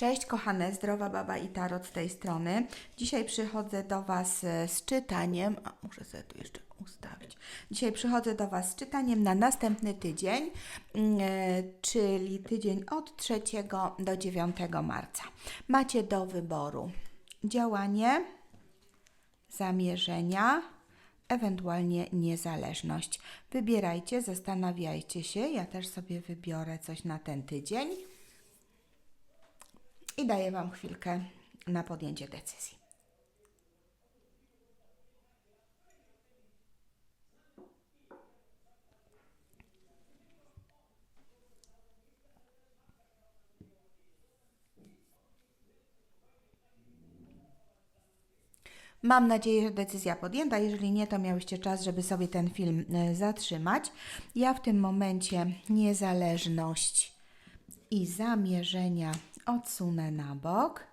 Cześć kochane, zdrowa baba i tarot z tej strony. Dzisiaj przychodzę do Was e, z czytaniem. A, muszę sobie tu jeszcze ustawić. Dzisiaj przychodzę do Was z czytaniem na następny tydzień, mm, e, czyli tydzień od 3 do 9 marca. Macie do wyboru działanie, zamierzenia, ewentualnie niezależność. Wybierajcie, zastanawiajcie się. Ja też sobie wybiorę coś na ten tydzień i daję Wam chwilkę na podjęcie decyzji. Mam nadzieję, że decyzja podjęta. Jeżeli nie, to miałyście czas, żeby sobie ten film e, zatrzymać. Ja w tym momencie niezależność i zamierzenia odsunę na bok.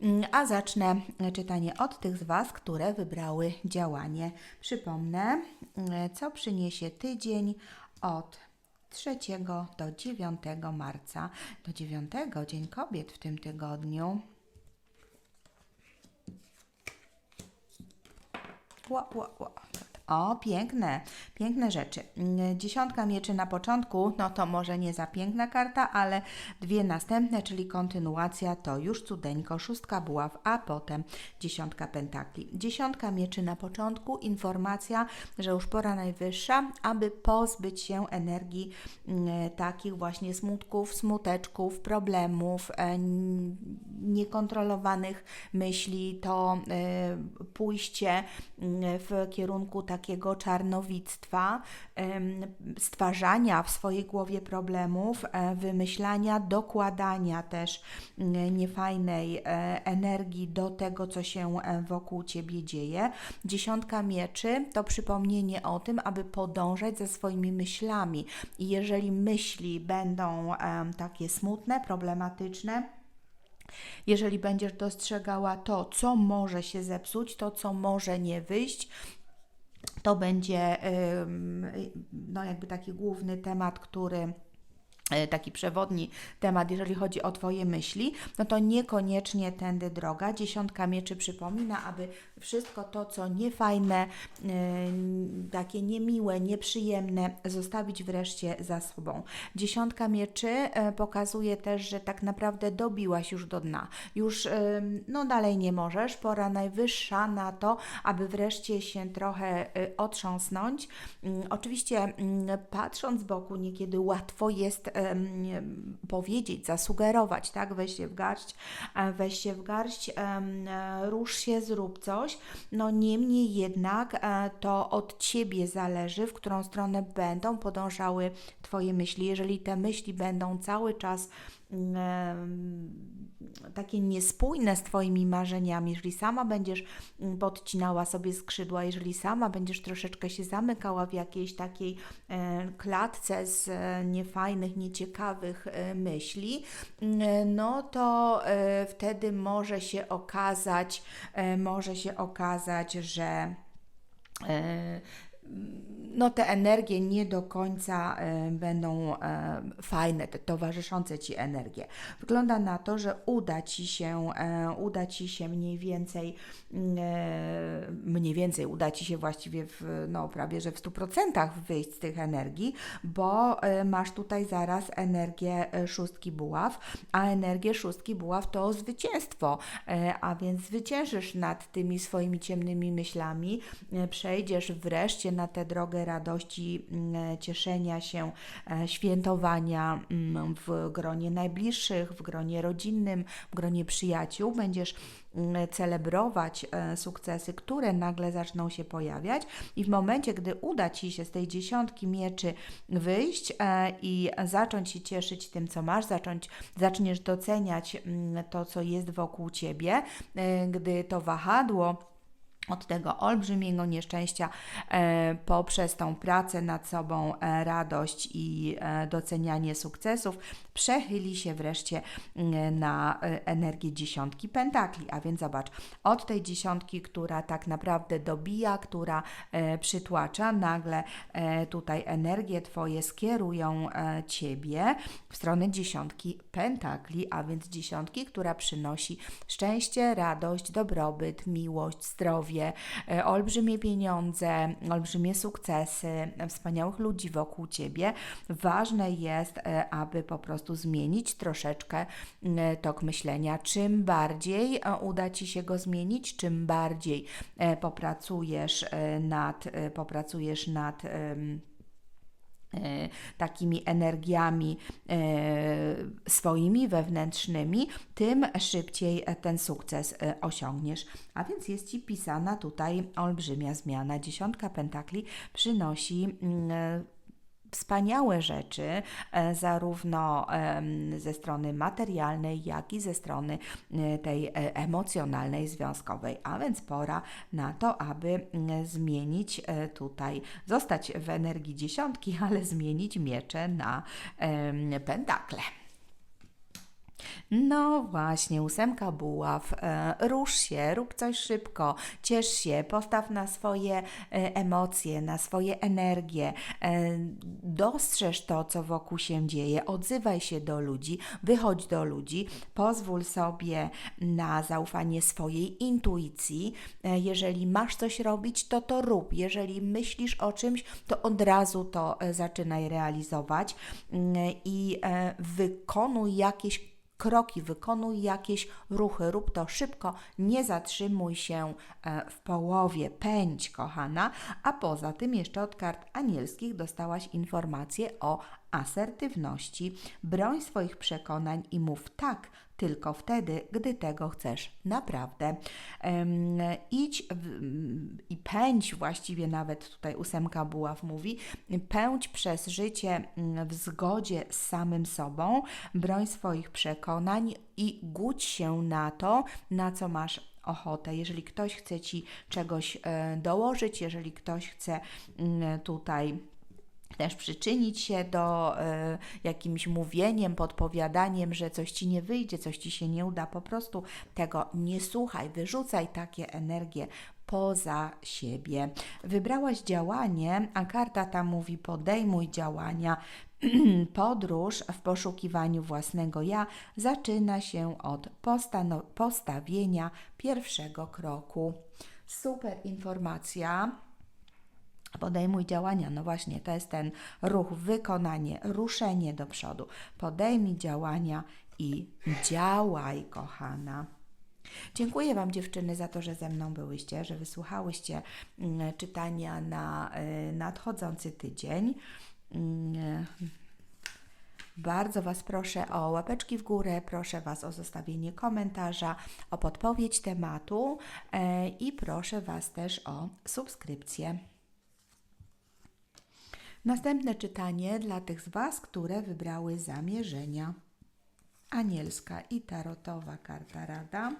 Mm, A zacznę czytanie od tych z Was, które wybrały działanie. Przypomnę, mm, co przyniesie tydzień od 3 do 9 marca. Do 9 Dzień Kobiet w tym tygodniu. Ła, ła, ła. O, piękne, piękne rzeczy. Mm, Dziesiątka mieczy na początku, no to może nie za piękna karta, ale dwie następne, czyli kontynuacja to już cudeńko, szóstka buław, a potem dziesiątka pentakli. Dziesiątka mieczy na początku, informacja, że już pora najwyższa, aby pozbyć się energii mm, takich właśnie smutków, smuteczków, problemów, e, niekontrolowanych myśli, to e, pójście mm, w kierunku takiego czarnowictwa, stwarzania w swojej głowie problemów, e, wymyślania, dokładania też mm, niefajnej e, energii do tego, co się wokół Ciebie dzieje. Dziesiątka mieczy to przypomnienie o tym, aby podążać za swoimi myślami. I jeżeli myśli będą takie smutne, problematyczne, jeżeli będziesz dostrzegała to, co może się zepsuć, to, co może nie wyjść, to będzie no jakby taki główny temat, który taki przewodni temat, jeżeli chodzi o Twoje myśli, no to niekoniecznie tędy droga. Dziesiątka mieczy przypomina, aby wszystko to, co niefajne, yy, takie niemiłe, nieprzyjemne, zostawić wreszcie za sobą. Dziesiątka mieczy e, pokazuje też, że tak naprawdę dobiłaś już do dna. Już ym, no dalej nie możesz. Pora najwyższa na to, aby wreszcie się trochę y, otrząsnąć. Ym, Oczywiście ym, patrząc z boku niekiedy łatwo jest em, powiedzieć, zasugerować, tak? Weź się w garść, e, weź się w garść, e, rusz się, zrób coś. No niemniej jednak e, to od Ciebie zależy, w którą stronę będą podążały Twoje myśli. Jeżeli te myśli będą cały czas takie niespójne z Twoimi marzeniami, jeżeli sama będziesz mm, podcinała sobie skrzydła, jeżeli sama będziesz troszeczkę się zamykała w jakiejś takiej klatce z e, niefajnych, nieciekawych e, myśli, mm, no to e, wtedy może się okazać, może się okazać, że no te energie nie do końca e, będą e, fajne, te towarzyszące Ci energie. Wygląda na to, że uda Ci się, e, uda Ci się mniej więcej, mm, mniej więcej uda Ci się właściwie w, no prawie, że w 100% wyjść z tych energii, bo masz tutaj zaraz energię szóstki buław, a energię szóstki buław to zwycięstwo, a więc zwyciężysz nad tymi swoimi ciemnymi myślami, przejdziesz wreszcie na tę drogę radości, mm, cieszenia się, e, świętowania mm, w gronie najbliższych, w gronie rodzinnym, w gronie przyjaciół. Będziesz mm, celebrować e, sukcesy, które nagle zaczną się pojawiać i w momencie, gdy uda Ci się z tej dziesiątki mieczy wyjść e, i zacząć się cieszyć tym, co masz, zacząć, zaczniesz doceniać to, co jest wokół Ciebie, gdy to wahadło od tego olbrzymiego nieszczęścia e, poprzez tą pracę nad sobą, e, radość i e, docenianie sukcesów, przechyli się wreszcie mm, na energię dziesiątki pentakli. A więc zobacz, od tej dziesiątki, która tak naprawdę dobija, która przytłacza, nagle tutaj energie Twoje skierują Ciebie w stronę dziesiątki pentakli, a więc dziesiątki, która przynosi szczęście, radość, dobrobyt, miłość, zdrowie, e, olbrzymie pieniądze, olbrzymie sukcesy, wspaniałych ludzi wokół Ciebie. Ważne jest, e, aby po prostu zmienić troszeczkę tok myślenia. Czym bardziej e, uda Ci się go zmienić, czym bardziej popracujesz nad, popracujesz nad e, takimi energiami e, swoimi wewnętrznymi, tym szybciej e, ten sukces e, osiągniesz. A więc jest Ci pisana tutaj olbrzymia zmiana. Dziesiątka pentakli przynosi mm, e, wspaniałe rzeczy, e, zarówno ze strony materialnej, jak i ze strony e, tej e, emocjonalnej, związkowej. A więc pora na to, aby mm, zmienić tutaj, zostać w energii dziesiątki, ale zmienić miecze na pentakle. No właśnie, ósemka buław. E, rusz się, rób coś szybko, ciesz się, postaw na swoje e, emocje, na swoje energie, e, dostrzeż to, co wokół się dzieje, odzywaj się do ludzi, wychodź do ludzi, pozwól sobie na zaufanie swojej intuicji. Jeżeli masz coś robić, to to rób. Jeżeli myślisz o czymś, to od razu to zaczynaj realizować mm, i wykonuj jakieś kroki, wykonuj jakieś ruchy, rób to szybko, nie zatrzymuj się e, w połowie, pędź, kochana. A poza tym, jeszcze od kart anielskich dostałaś informację o asertywności. Broń swoich przekonań i mów tak tylko wtedy, gdy tego chcesz naprawdę. Idź w, i pędź, właściwie nawet tutaj ósemka buław mówi, pędź przez życie mm, w zgodzie z samym sobą, broń swoich przekonań i głódź się na to, na co masz ochotę. Jeżeli ktoś chce Ci czegoś e, dołożyć, jeżeli ktoś chce mm, tutaj też przyczynić się do e, jakimś mówieniem, podpowiadaniem, że coś ci nie wyjdzie, coś ci się nie uda. Po prostu tego nie słuchaj, wyrzucaj takie energie poza siebie. Wybrałaś działanie, a karta ta mówi: podejmuj działania. Podróż w poszukiwaniu własnego ja zaczyna się od postawienia pierwszego kroku. Super informacja. Podejmuj działania. No właśnie, to jest ten ruch, wykonanie, ruszenie do przodu. Podejmij działania i działaj, kochana. Dziękuję Wam, dziewczyny, za to, że ze mną byłyście, że wysłuchałyście mm, czytania na y, nadchodzący tydzień. Mm, bardzo Was proszę o łapeczki w górę, proszę Was o zostawienie komentarza, o podpowiedź tematu e, i proszę Was też o subskrypcję. Następne czytanie dla tych z Was, które wybrały zamierzenia. Anielska i tarotowa karta rada.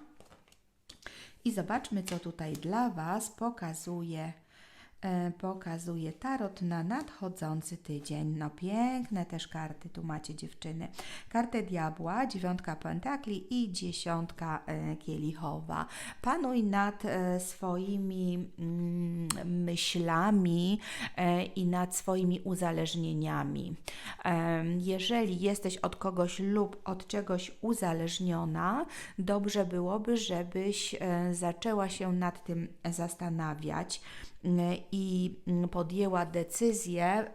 I zobaczmy, co tutaj dla Was pokazuje, pokazuje tarot na nadchodzący tydzień. No piękne też karty tu macie dziewczyny. Kartę diabła, dziewiątka pentakli i dziesiątka e, kielichowa. Panuj nad e, swoimi mm, myślami e, i nad swoimi uzależnieniami. Jeżeli jesteś od kogoś lub od czegoś uzależniona, dobrze byłoby, żebyś e, zaczęła się nad tym zastanawiać i m, podjęła decyzje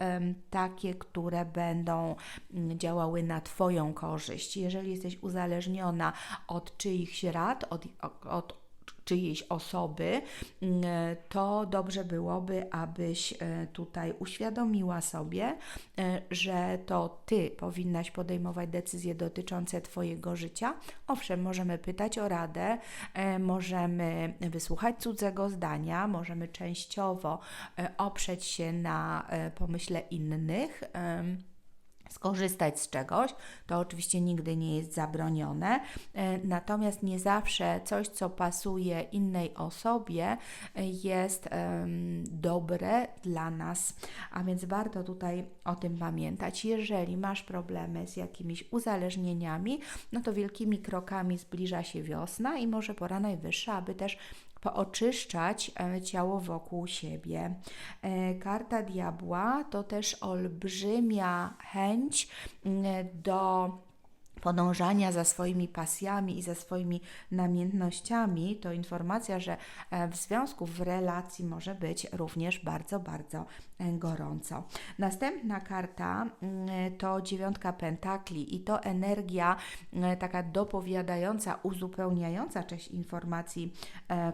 takie, które będą m, działały na Twoją korzyść. Jeżeli jesteś uzależniona od czyichś rad, od, od czyjejś osoby, mm, to dobrze byłoby, abyś e, tutaj uświadomiła sobie, e, że to Ty powinnaś podejmować decyzje dotyczące Twojego życia. Owszem, możemy pytać o radę, e, możemy wysłuchać cudzego zdania, możemy częściowo e, oprzeć się na e, pomyśle innych. Skorzystać z czegoś, to oczywiście nigdy nie jest zabronione. E, Natomiast nie zawsze coś, co pasuje innej osobie, e, jest dobre dla nas. A więc warto tutaj o tym pamiętać. Jeżeli masz problemy z jakimiś uzależnieniami, no to wielkimi krokami zbliża się wiosna i może pora najwyższa, aby też pooczyszczać e, ciało wokół siebie. E, Karta diabła to też olbrzymia chęć mm, do podążania za swoimi pasjami i za swoimi namiętnościami, to informacja, że e, w związku, w relacji może być również bardzo, bardzo e, gorąco. Następna karta mm, to dziewiątka pentakli i to energia e, taka dopowiadająca, uzupełniająca część informacji,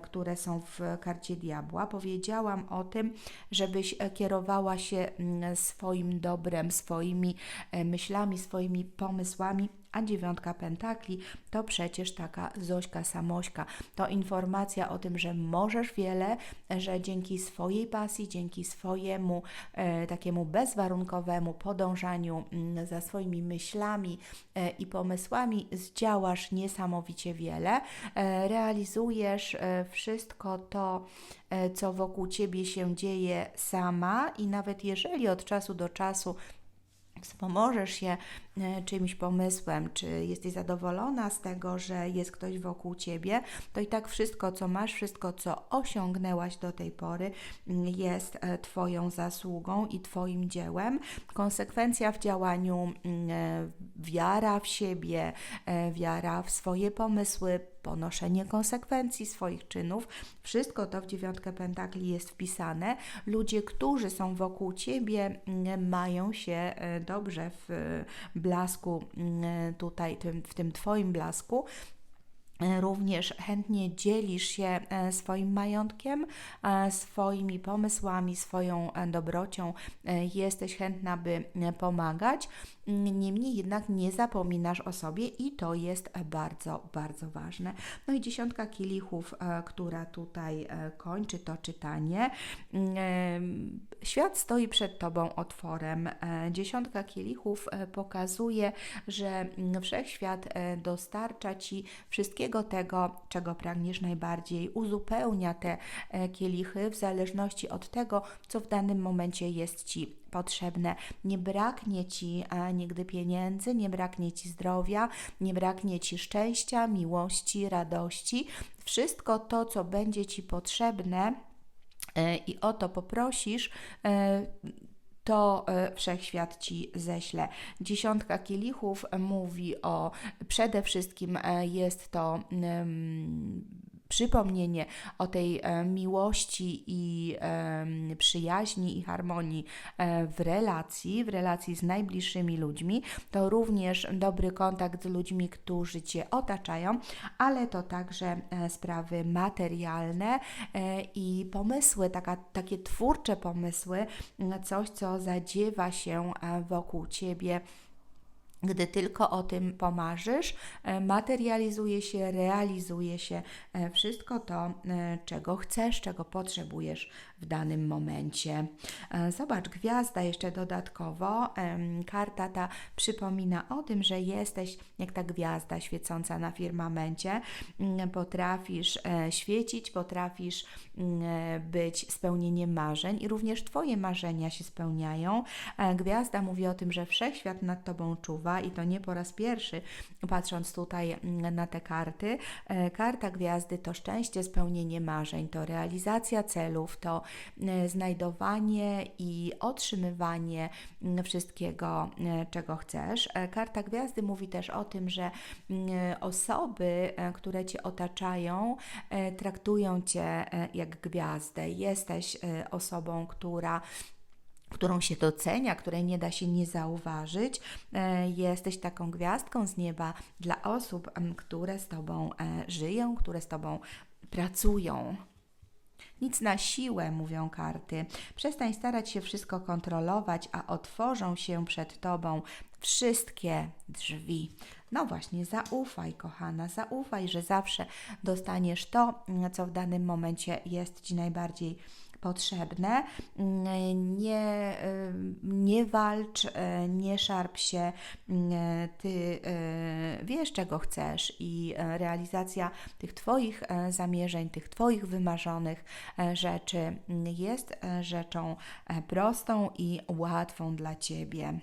które są w karcie diabła. Powiedziałam o tym, żebyś kierowała się mm, swoim dobrem, swoimi myślami, swoimi pomysłami a dziewiątka pentakli to przecież taka Zośka Samośka. To informacja o tym, że możesz wiele, że dzięki swojej pasji, dzięki swojemu e, takiemu bezwarunkowemu podążaniu mm, za swoimi myślami e, i pomysłami zdziałasz niesamowicie wiele. E, realizujesz e, wszystko to, e, co wokół ciebie się dzieje sama i nawet jeżeli od czasu do czasu wspomożesz się czyimś pomysłem, czy jesteś zadowolona z tego, że jest ktoś wokół ciebie, to i tak wszystko, co masz, wszystko, co osiągnęłaś do tej pory, mm, jest e, Twoją zasługą i Twoim dziełem. Konsekwencja w działaniu, mm, e, wiara w siebie, e, wiara w swoje pomysły, ponoszenie konsekwencji swoich czynów. Wszystko to w dziewiątkę pentakli jest wpisane. Ludzie, którzy są wokół ciebie, mm, mają się e, dobrze w e, blasku mm, tutaj, w tym twoim blasku. E, Również chętnie dzielisz się e, swoim majątkiem, e, swoimi pomysłami, swoją dobrocią. Jesteś chętna, by pomagać. Niemniej jednak nie zapominasz o sobie i to jest bardzo, bardzo ważne. No i dziesiątka kielichów, e, która tutaj e, kończy to czytanie. Świat stoi przed Tobą otworem. E, Dziesiątka kielichów pokazuje, że wszechświat dostarcza Ci wszystkiego tego, czego pragniesz najbardziej, uzupełnia te kielichy w zależności od tego, co w danym momencie jest Ci potrzebne. Nie braknie Ci e, nigdy pieniędzy, nie braknie Ci zdrowia, nie braknie Ci szczęścia, miłości, radości. Wszystko to, co będzie Ci potrzebne, e, i o to poprosisz, e, to wszechświat ci ześle. Dziesiątka kielichów mówi o przede wszystkim jest to przypomnienie o tej e, miłości i przyjaźni i harmonii e, w relacji, w relacji z najbliższymi ludźmi. To również dobry kontakt z ludźmi, którzy Cię otaczają, ale to także e, sprawy materialne i pomysły, taka, takie twórcze pomysły, coś, co zadziewa się wokół Ciebie. Gdy tylko o tym pomarzysz, e, materializuje się, realizuje się e, wszystko to, e, czego chcesz, czego potrzebujesz w danym momencie. Zobacz, gwiazda jeszcze dodatkowo. Karta ta przypomina o tym, że jesteś jak ta gwiazda świecąca na firmamencie. Mm, Potrafisz świecić, potrafisz mm, być spełnieniem marzeń i również Twoje marzenia się spełniają. Gwiazda mówi o tym, że wszechświat nad Tobą czuwa i to nie po raz pierwszy, patrząc tutaj mm, na te karty. E, Karta gwiazdy to szczęście, spełnienie marzeń, to realizacja celów, to e, znajdowanie i otrzymywanie mm, wszystkiego, e, czego chcesz. Karta gwiazdy mówi też o tym, że mm, osoby, które Cię otaczają, traktują Cię jak gwiazdę. Jesteś osobą, która którą się docenia, której nie da się nie zauważyć. E, Jesteś taką gwiazdką z nieba dla osób, które z Tobą e, żyją, które z Tobą pracują. Nic na siłę, mówią karty. Przestań starać się wszystko kontrolować, a otworzą się przed Tobą wszystkie drzwi. No właśnie, zaufaj, kochana, zaufaj, że zawsze dostaniesz to, co w danym momencie jest Ci najbardziej potrzebne. Mm, Nie, nie walcz, y, nie szarp się. Mm, Ty y, wiesz, czego chcesz, i y, realizacja tych Twoich zamierzeń, tych Twoich wymarzonych rzeczy mm, jest rzeczą prostą i łatwą dla Ciebie.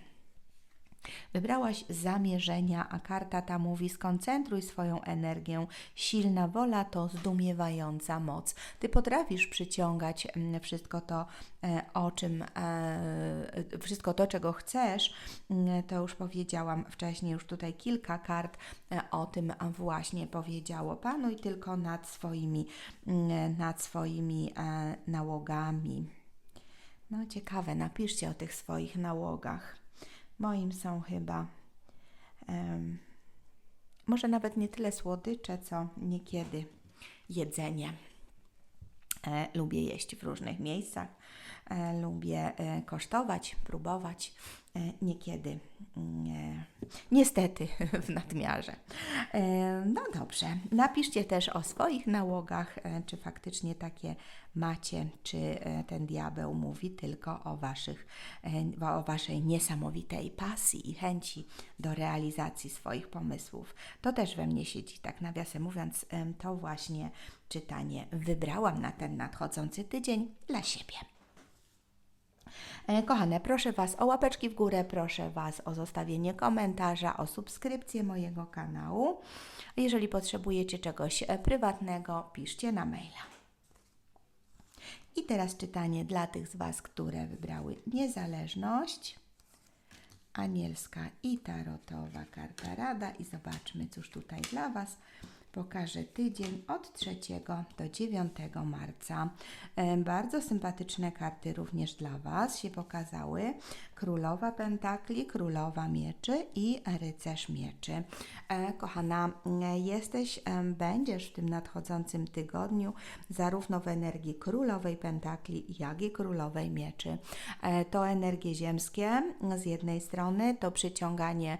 Wybrałaś zamierzenia, a karta ta mówi: skoncentruj swoją energię. Silna wola to zdumiewająca moc. Ty potrafisz przyciągać mm, wszystko to, e, o czym, e, wszystko to, czego chcesz. Mm, To już powiedziałam wcześniej, już tutaj kilka kart e, o tym właśnie powiedziało. Panuj tylko nad swoimi, mm, nad swoimi nałogami. No ciekawe, napiszcie o tych swoich nałogach. Moim są chyba em, może nawet nie tyle słodycze, co niekiedy jedzenie. E, lubię jeść w różnych miejscach, e, lubię e, kosztować, próbować, niekiedy mm, e, niestety w nadmiarze. E, no dobrze, napiszcie też o swoich nałogach, e, czy faktycznie takie macie, czy e, ten diabeł mówi tylko o, waszych, e, o waszej niesamowitej pasji i chęci do realizacji swoich pomysłów. To też we mnie siedzi, tak nawiasem mówiąc, to właśnie czytanie wybrałam na ten nadchodzący tydzień dla siebie. E, Kochane, proszę Was o łapeczki w górę, proszę Was o zostawienie komentarza, o subskrypcję mojego kanału. Jeżeli potrzebujecie czegoś e, prywatnego, piszcie na maila. I teraz czytanie dla tych z Was, które wybrały niezależność. Anielska i tarotowa karta rada i zobaczmy, cóż tutaj dla Was pokaże tydzień od 3 do 9 marca. E, Bardzo sympatyczne karty również dla Was się pokazały. Królowa Pentakli, Królowa Mieczy i Rycerz Mieczy. E, Kochana, e, jesteś, będziesz w tym nadchodzącym tygodniu zarówno w energii Królowej Pentakli, jak i Królowej Mieczy. To energie ziemskie z jednej strony, to przyciąganie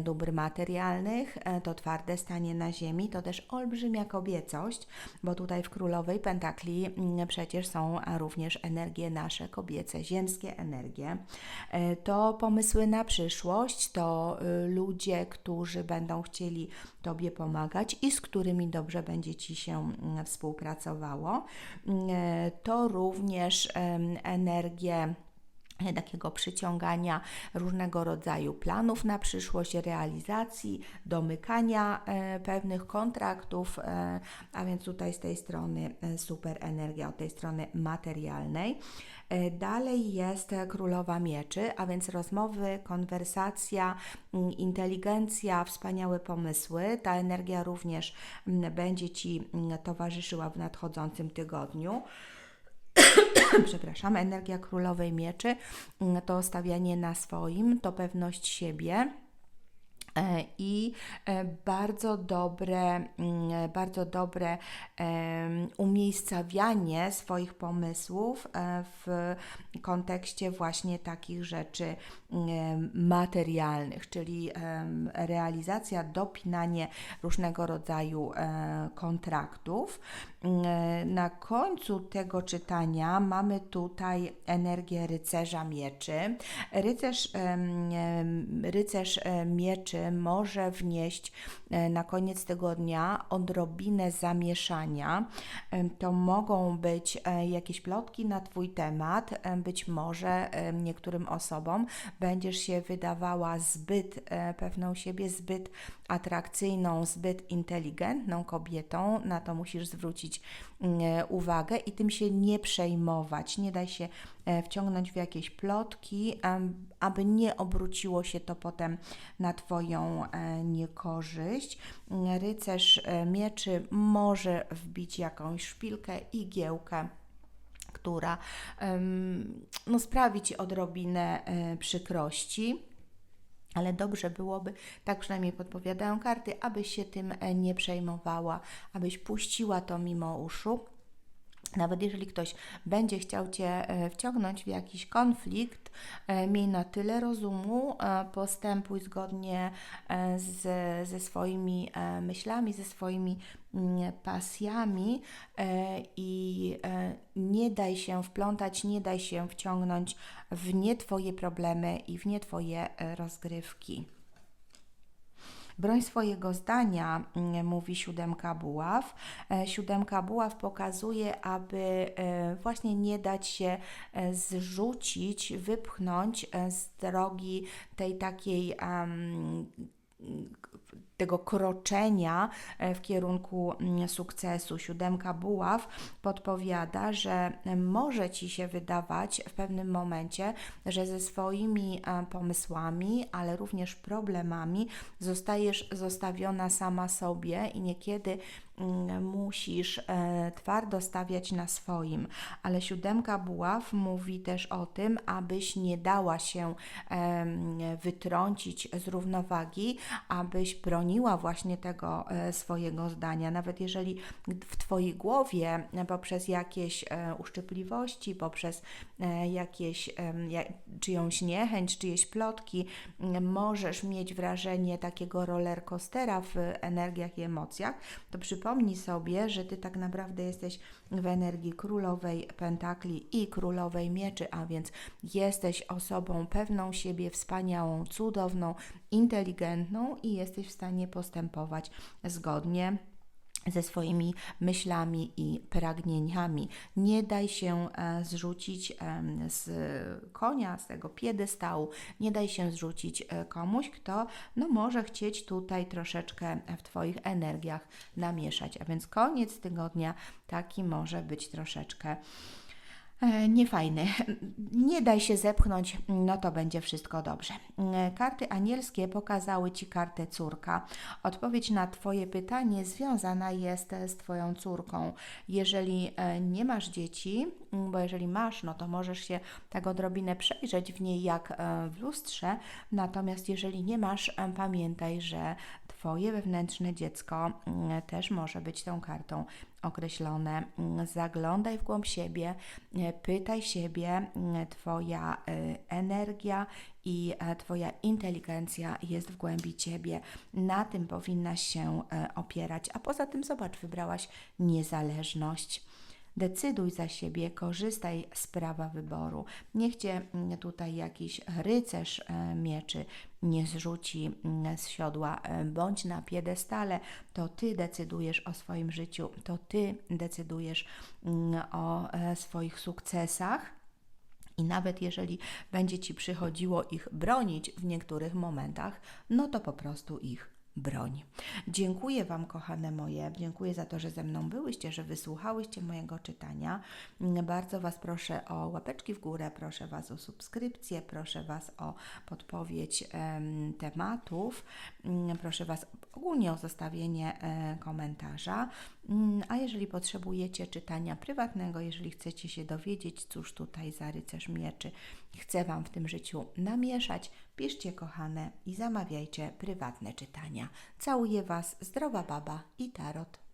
dóbr materialnych, to twarde stanie na ziemi, to też olbrzymia kobiecość, bo tutaj w Królowej Pentakli mm, przecież są również energie nasze kobiece, ziemskie energie. E, To pomysły na przyszłość, to y, ludzie, którzy będą chcieli Tobie pomagać i z którymi dobrze będzie Ci się mm, współpracowało. E, To również energie takiego przyciągania różnego rodzaju planów na przyszłość, realizacji, domykania e, pewnych kontraktów, e, a więc tutaj z tej strony e, super energia, od tej strony materialnej. E, Dalej jest e, Królowa Mieczy, a więc rozmowy, konwersacja, inteligencja, wspaniałe pomysły. Ta energia również będzie Ci towarzyszyła w nadchodzącym tygodniu przepraszam, energia królowej mieczy mm, to stawianie na swoim, to pewność siebie. E, I e, bardzo dobre, mm, bardzo dobre umiejscawianie swoich pomysłów e, w kontekście właśnie takich rzeczy em, materialnych, czyli realizacja, dopinanie różnego rodzaju e, kontraktów. E, Na końcu tego czytania mamy tutaj energię rycerza mieczy. Rycerz, rycerz e, mieczy może wnieść e, na koniec tego dnia odrobinę zamieszania. Em, To mogą być e, jakieś plotki na Twój temat, em, być może niektórym osobom będziesz się wydawała zbyt e, pewną siebie, zbyt atrakcyjną, zbyt inteligentną kobietą, na to musisz zwrócić mm, e, uwagę i tym się nie przejmować. Nie daj się e, wciągnąć w jakieś plotki, aby nie obróciło się to potem na Twoją e, niekorzyść. Rycerz e, mieczy może wbić jakąś szpilkę, igiełkę która no, sprawi Ci odrobinę e, przykrości. Ale dobrze byłoby, tak przynajmniej podpowiadają karty, abyś się tym nie przejmowała, abyś puściła to mimo uszu Nawet jeżeli ktoś będzie chciał Cię wciągnąć w jakiś konflikt, e, miej na tyle rozumu, e, postępuj zgodnie e, z, ze swoimi myślami, ze swoimi mm, pasjami i nie daj się wplątać, nie daj się wciągnąć w nie Twoje problemy i w nie Twoje rozgrywki. Broń swojego zdania, mm, mówi siódemka buław. E, Siódemka buław pokazuje, aby e, właśnie nie dać się e, zrzucić, wypchnąć z drogi tej takiej em, tego kroczenia e, w kierunku mm, sukcesu. Siódemka buław podpowiada, że może ci się wydawać w pewnym momencie, że ze swoimi e, pomysłami, ale również problemami zostajesz zostawiona sama sobie i niekiedy mm, musisz e, twardo stawiać na swoim. Ale siódemka buław mówi też o tym, abyś nie dała się wytrącić z równowagi, abyś broniła właśnie tego e, swojego zdania. Nawet jeżeli w Twojej głowie poprzez jakieś e, uszczypliwości, poprzez jakieś em, ja- czyjąś niechęć, czyjeś plotki, możesz mieć wrażenie takiego rollercoastera w energiach i emocjach, to przypomnij sobie, że Ty tak naprawdę jesteś w energii królowej pentakli i królowej mieczy, a więc jesteś osobą pewną siebie, wspaniałą, cudowną, inteligentną i jesteś w stanie postępować zgodnie ze swoimi myślami i pragnieniami. Nie daj się e, zrzucić em, z konia, z tego piedestału, nie daj się zrzucić e, komuś, kto no, może chcieć tutaj troszeczkę w Twoich energiach namieszać. A więc koniec tygodnia taki może być troszeczkę E, niefajny. Nie daj się zepchnąć, no to będzie wszystko dobrze. E, Karty anielskie pokazały Ci kartę córka. Odpowiedź na Twoje pytanie związana jest z Twoją córką. Jeżeli e, nie masz dzieci, m, bo jeżeli masz, no to możesz się tak odrobinę przejrzeć w niej jak e, w lustrze, natomiast jeżeli nie masz, e, pamiętaj, że Twoje wewnętrzne dziecko mm, też może być tą kartą określone. Mm, Zaglądaj w głąb siebie, e, pytaj siebie, mm, Twoja e, energia i e, Twoja inteligencja jest w głębi Ciebie. Na tym powinnaś się opierać. A poza tym, zobacz, wybrałaś niezależność. Decyduj za siebie, korzystaj z prawa wyboru. Niech cię mm, tutaj jakiś rycerz e, mieczy nie zrzuci mm, z siodła, e, bądź na piedestale. To ty decydujesz o swoim życiu, to ty decydujesz mm, o e, swoich sukcesach. I nawet jeżeli będzie ci przychodziło ich bronić w niektórych momentach, no to po prostu ich broń. Dziękuję Wam, kochane moje, dziękuję za to, że ze mną byłyście, że wysłuchałyście mojego czytania. Bardzo Was proszę o łapeczki w górę, proszę Was o subskrypcję, proszę Was o podpowiedź em, tematów, Mm, proszę Was ogólnie o zostawienie e, komentarza. Mm, A jeżeli potrzebujecie czytania prywatnego, jeżeli chcecie się dowiedzieć, cóż tutaj za rycerz mieczy chce Wam w tym życiu namieszać, piszcie kochane i zamawiajcie prywatne czytania. Całuję Was, zdrowa baba i tarot.